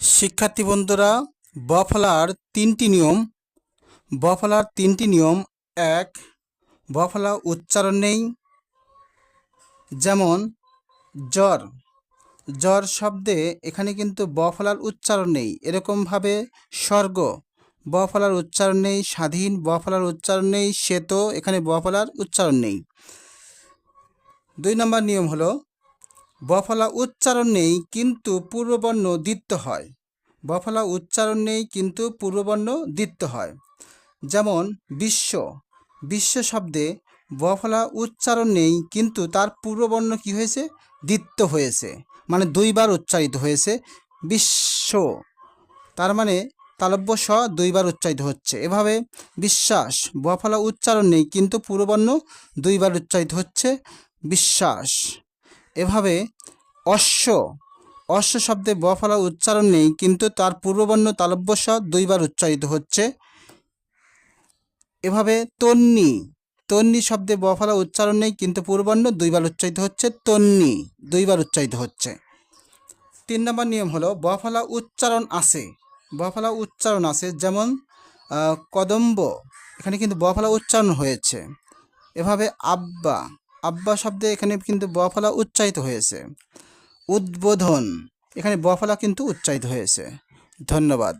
শিক্ষার্থী বন্ধুরা, বফলার তিনটি নিয়ম। বফলার তিনটি নিয়ম। এক, বফলা উচ্চারণ নেই। যেমন, জ্বর। জ্বর শব্দে এখানে কিন্তু বফলার উচ্চারণ নেই। এরকমভাবে স্বর্গ। বফলার উচ্চারণ নেই, স্বাধীন বফলার উচ্চারণ নেই শ্বেত এখানে বফলার উচ্চারণ নেই। দুই নম্বর নিয়ম হলো, বফলা উচ্চারণ নেই, কিন্তু পূর্ববর্ণ দ্বিত্ব হয়। বফলা উচ্চারণ নেই, কিন্তু পূর্ববর্ণ দ্বিত্ব হয়। যেমন, বিশ্ব। বিশ্ব শব্দে বফলা উচ্চারণ নেই, কিন্তু তার পূর্ববর্ণ কি হয়েছে? দ্বিত্ব হয়েছে। মানে দুইবার উচ্চারিত হয়েছে বিশ্ব। তার মানে তালব্য স দুইবার উচ্চারিত হচ্ছে। এভাবে বিশ্বাস বফলা উচ্চারণ নেই, কিন্তু পূর্ববর্ণ দুইবার উচ্চারিত হচ্ছে বিশ্বাস। এভাবে অশ্ব অশ্ব শব্দে বফলা উচ্চারণ নেই, কিন্তু তার পূর্ববর্ণ তালব্য স দুইবার উচ্চারিত হচ্ছে। এভাবে তন্নি তন্নি শব্দে বফলা উচ্চারণ নেই, কিন্তু পূর্ববর্ণ দুইবার উচ্চারিত হচ্ছে তন্নি, দুইবার উচ্চারিত হচ্ছে। তিন নম্বর নিয়ম হলো বফলা উচ্চারণ আছে। বফলা উচ্চারণ আছে, যেমন কদম্ব। এখানে কিন্তু বফলা উচ্চারণ হয়েছে। এভাবে আব্বা আব্বা শব্দে এখানে কিন্তু বফলা উচ্চারিত হয়েছে। উদ্বোধন। এখানে বফলা কিন্তু উচ্চারিত হয়েছে। ধন্যবাদ।